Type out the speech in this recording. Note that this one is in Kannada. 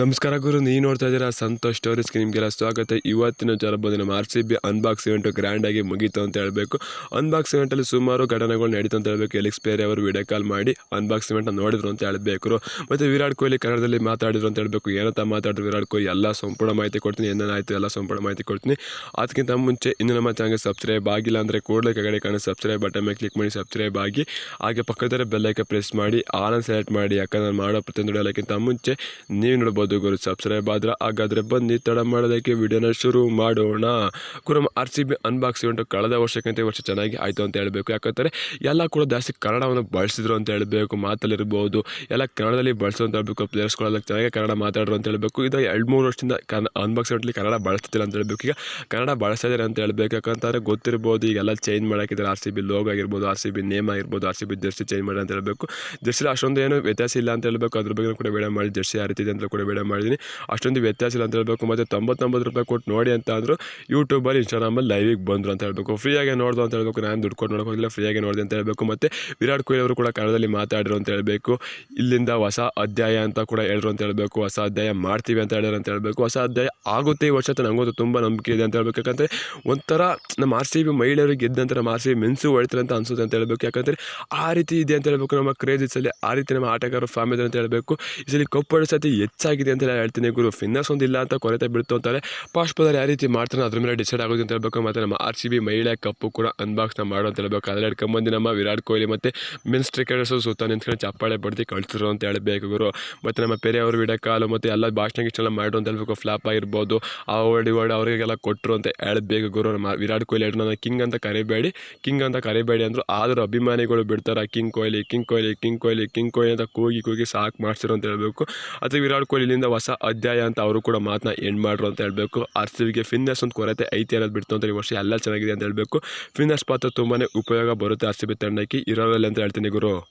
ನಮಸ್ಕಾರ ಗುರು, ನೀವು ನೋಡ್ತಾ ಇದ್ದೀರಾ ಸಂತೋಷ್ ಸ್ಟೋರೀಸ್ಗೆ ನಿಮಗೆಲ್ಲ ಸ್ವಾಗತ. ಇವತ್ತಿನ ಜ್ವರ R C B unbox event ಗ್ರ್ಯಾಂಡಾಗಿ ಮುಗೀತು ಅಂತ ಹೇಳಬೇಕು. ಅನ್ಬಾಕ್ಸ್ ಇವೆಂಟಲ್ಲಿ ಸುಮಾರು ಘಟನೆಗಳು ನಡೀತು ಅಂತ ಹೇಳಬೇಕು. ಎಲಿಕ್ಸ್ ಪೇರಿ ಅವರು ವಿಡಿಯೋ ಕಾಲ್ ಮಾಡಿ ಅನ್ಬಾಕ್ಸ್ ಇವೆಂಟ್ ನೋಡಿದ್ರು ಅಂತ ಹೇಳಬೇಕು ಮತ್ತು ವಿರಾಟ್ ಕೊಹ್ಲಿ ಕನ್ನಡದಲ್ಲಿ ಮಾತಾಡಿದ್ರು ಅಂತ ಹೇಳಬೇಕು. ಏನಂತ ಮಾತಾಡಿದ್ರು? ವಿರಾಟ್ ಕೊಹ್ಲಿ, ಎಲ್ಲ ಸಂಪೂರ್ಣ ಮಾಹಿತಿ ಕೊಡ್ತೀನಿ. ಏನೇನಾಯಿತು ಎಲ್ಲ ಸಂಪೂರ್ಣ ಮಾಹಿತಿ ಕೊಡ್ತೀನಿ. ಅದಕ್ಕಿಂತ ಮುಂಚೆ ಇನ್ನು ನಮ್ಮ ಚಾನಲ್ಗೆ ಸಬ್ಸ್ಕ್ರೈಬ್ ಆಗಿಲ್ಲ ಅಂದರೆ ಕೂಡಲೇ ಕೆಳಗಡೆ ಕಾಣೋ ಸಬ್ಸ್ಕ್ರೈಬ್ ಬಟನ್ ಮೇಲೆ ಕ್ಲಿಕ್ ಮಾಡಿ ಸಬ್ಸ್ಕ್ರೈಬ್ ಆಗಿ. ಹಾಗೆ ಪಕ್ಕದಲ್ಲಿ ಬೆಲ್ಲೈಕೆ ಪ್ರೆಸ್ ಮಾಡಿ. ಆನ್ ಸೆಲೆಕ್ಟ್ ಮಾಡಿ. ಯಾಕಂದ್ರೆ ನಾನು ಮಾಡೋ ಪ್ರತಿಯೊಂದು ಮುಂಚೆ ನೀವು ನೋಡ್ಬೋದು ಗುರು ಸಬ್ಸ್ಕ್ರೈಬ್ ಆದ್ರೆ ಹಾಗಾದ್ರೆ ಬನ್ನಿ, ತಡ ಮಾಡೋದಕ್ಕೆ ವಿಡಿಯೋನ ಶುರು ಮಾಡೋಣ. ಗುರು R C B unbox event ಕಳೆದ ವರ್ಷಕ್ಕಿಂತ ವರ್ಷ ಚೆನ್ನಾಗಿ ಆಯಿತು ಅಂತ ಹೇಳಬೇಕು. ಯಾಕಂದರೆ ಎಲ್ಲ ಕೂಡ ಜಾಸ್ತಿ ಕನ್ನಡವನ್ನು ಬಳಸಿದ್ರು ಅಂತ ಹೇಳಬೇಕು, ಮಾತಲ್ಲಿರ್ಬೋದು. ಎಲ್ಲ ಕನ್ನಡದಲ್ಲಿ ಬಳಸೋ ಅಂತ ಹೇಳಬೇಕು ಪ್ಲೇಯರ್ಸ್ಗಳೆಲ್ಲ ಚೆನ್ನಾಗಿ ಕನ್ನಡ ಮಾತಾಡ್ರು ಅಂತ ಹೇಳಬೇಕು. ಇದು ಎರಡು ಮೂರು ವರ್ಷದಿಂದ ಕನ್ನ ಅನ್ಬಾಕ್ಸ್ ಇವೆಂಟ್ಲಿ ಕನ್ನಡ ಬಳಸ್ತಿಲ್ಲ ಅಂತ ಹೇಳಬೇಕು. ಈಗ ಕನ್ನಡ ಬಳಸ್ತಾ ಇದ್ದಾರೆ ಅಂತ ಹೇಳಬೇಕು. ಯಾಕಂತಂದರೆ ಗೊತ್ತಿರ್ಬೋದು ಈಗೆಲ್ಲ ಚೇಂಜ್ ಮಾಡೋಕ್ಕಿದ್ದಾರೆ. ಆರ್ ಸಿ ಬಿ ಲೋಗ್ ಆಗಿರ್ಬೋದು ಆರ್ ಸಿ ಬಿ ನೇಮ್ ಆಗಿರ್ಬೋದು R C B jersey change ಮಾಡಿ ಅಂತ ಹೇಳಬೇಕು. ಜರ್ಸಿ ಅಷ್ಟೊಂದು ಏನು ವ್ಯತ್ಯಾಸ ಇಲ್ಲ ಅಂತ ಹೇಳಬೇಕು. ಅದ್ರ ಬಗ್ಗೆ ಕೂಡ ವಿಡಿಯೋ ಮಾಡಿ. ಜರ್ಸಿ ಯಾವ ಅಂತ ಕೂಡ ವಿಡಿಯೋ ಮಾಡಿದ್ದೀನಿ ಅಷ್ಟೊಂದು ವ್ಯತ್ಯಾಸ ಇಲ್ಲ ಅಂತ ಹೇಳಬೇಕು ಮತ್ತು ತೊಂಬತ್ತೊಂಬತ್ತು ರೂಪಾಯಿ ಕೊಟ್ಟು ನೋಡಿ ಅಂತ ಅಂದರು ಯೂಟ್ಯೂಬಲ್ಲಿ ಇನ್ಸ್ಟಾಗ್ರಾಮಲ್ಲಿ ಲೈವಿಗೆ ಬಂದರು ಅಂತ ಹೇಳಬೇಕು ಫ್ರೀಯಾಗಿ ನೋಡ್ದು ಅಂತ ಹೇಳಬೇಕು ನಾನು ದುಡ್ಡು ಕೊಟ್ಟು ನೋಡೋಕೆ ಹೋಗಿಲ್ಲ ಫ್ರೀಯಾಗಿ ನೋಡಿದೆ ಅಂತ ಹೇಳಬೇಕು ಮತ್ತು ವಿರಾಟ್ ಕೊಹ್ಲಿ ಅವರು ಕೂಡ ಕನ್ನಡದಲ್ಲಿ ಮಾತಾಡಿರು ಅಂತ ಹೇಳಬೇಕು ಇಲ್ಲಿಂದ ಹೊಸ ಅಧ್ಯಾಯ ಅಂತ ಕೂಡ ಹೇಳಿದ್ರು ಅಂತ ಹೇಳಬೇಕು ಹೊಸ ಅಧ್ಯಾಯ ಮಾಡ್ತೀವಿ ಅಂತ ಹೇಳಿದ್ರು ಅಂತ ಹೇಳಬೇಕು ಹೊಸ ಅಧ್ಯಾಯ ಆಗುತ್ತೆ ಈ ವರ್ಷ ಅಂತ ನಂಗಂತೂ ತುಂಬ ನಂಬಿಕೆ ಇದೆ ಅಂತ ಹೇಳಬೇಕು ಯಾಕಂದರೆ ಒಂಥರ ನಮ್ಮ ಆರ್ ಸಿ ಬಿ ಮಹಿಳೆಯರಿಗೆ ಗೆದ್ದಂತೆ ನಮ್ಮ ಆರ್ ಸಿ ಬಿ ಮೆನ್ಸು ಹೊಳಿತಾರೆ ಅಂತ ಅನ್ಸುತ್ತೆ ಅಂತ ಹೇಳಬೇಕು ಯಾಕಂದರೆ ಆ ರೀತಿ ಇದೆ ಅಂತ ಹೇಳಬೇಕು ನಮ್ಮ ಕ್ರೇಜಿಸಲ್ಲಿ ಸಲ ಆ ರೀತಿ ನಮ್ಮ ಆಟಗಾರರು ಫಾರ್ಮ್ ಇದೆ ಅಂತ ಹೇಳಬೇಕು ಈ ಸಲ ಕಪ್ಪು ಸತಿ ಹೆಚ್ಚಾಗಿದೆ ಅಂತ ಹೇಳ್ತೀನಿ ಗುರು. ಫಿನ್ನರ್ಸ್ ಒಂದು ಇಲ್ಲ ಅಂತ ಕೊರತೆ ಬಿಡ್ತು ಅಂತಾರೆ ಫಾಸ್ಟ್ ಬಾಲರ್ ಯಾವ ರೀತಿ ಮಾಡ್ತಾರೆ ಅದ್ರ ಮೇಲೆ ಡಿಸೈಡ್ ಆಗೋದು ಅಂತ ಹೇಳಬೇಕು. ಮತ್ತೆ ನಮ್ಮ ಆರ್ ಸಿ ಬಿ ಮಹಿಳೆ ಕಪ್ಪು ಕೂಡ ಅನ್ಬಾಕ್ಸ್ನ ಮಾಡೋ ಅಂತ ಹೇಳಬೇಕು. ಅದ್ರ ಹಿಡ್ಕೊಂಬಂದು ನಮ್ಮ ವಿರಾಟ್ ಕೊಹ್ಲಿ ಮತ್ತು ಮಿನ್ಸ್ ಕ್ರಿಕೆಟರ್ಸು ಸುತ್ತ ನಿಂತ್ಕೊಂಡು ಚಪ್ಪಾಳೆ ಬಡ್ದು ಕಳಿಸಿದ್ರು ಅಂತ ಹೇಳಬೇಕು ಗುರು. ಮತ್ತು ನಮ್ಮ ಪೆರೆಯವರು ವಿಡಿಯೋ ಕಾಲು ಮತ್ತು ಎಲ್ಲ ಭಾಷಣ ಗಿಷ್ಟೆಲ್ಲ ಮಾಡು ಅಂತ ಹೇಳ್ಬೇಕು. ಫ್ಲಾಪ್ ಆಗಿರ್ಬೋದು ಆ ವರ್ಡ್ ವರ್ಡ್ ಅವರಿಗೆಲ್ಲ ಕೊಟ್ಟರು ಅಂತ ಹೇಳಬೇಕು ಗುರು. ನಮ್ಮ ವಿರಾಟ್ ಕೊಹ್ಲಿ ಹೇಳಿದ್ರು ನನ್ನ ಕಿಂಗ್ ಅಂತ ಕರಿಬೇಡಿ ಕಿಂಗ್ ಅಂತ ಕರಿಬೇಡಿ ಅಂದರು ಆದರೂ ಅಭಿಮಾನಿಗಳು ಬಿಡ್ತಾರೆ. King Kohli king Kohli king Kohli king Kohli ಅಂತ ಕೂಗಿ ಕೂಗಿ ಸಾಕು ಮಾಡ್ಸಿರು ಅಂತ ಹೇಳಬೇಕು. ಅದಕ್ಕೆ ವಿರಾಟ್ ಕೊಹ್ಲಿಯಿಂದ ಹೊಸ ಅಧ್ಯಾಯ ಅಂತ ಅವರು ಕೂಡ ಮಾತನ್ನ ಎಂಡ್ ಮಾಡ್ರು ಅಂತ ಹೇಳಬೇಕು. ಆರ್ ಸಿ ಫಿನ್ನೆಸ್ ಒಂದು ಕೊರತೆ ಐತಿ ಅನ್ನೋದು ಬಿಡ್ತು ಅಂತ ಈ ವರ್ಷ ಎಲ್ಲ ಚೆನ್ನಾಗಿದೆ ಅಂತ ಹೇಳಬೇಕು. ಫಿನ್ನೆಸ್ ಪಾತ್ರ ತುಂಬಾ ಉಪಯೋಗ ಬರುತ್ತೆ ಆರ್ ಸಿ ಬಿ ತಂಡಕ್ಕೆ. ಇರೋಲ್ಲ ಅಂತ ಹೇಳ್ತೀನಿ ಗುರು.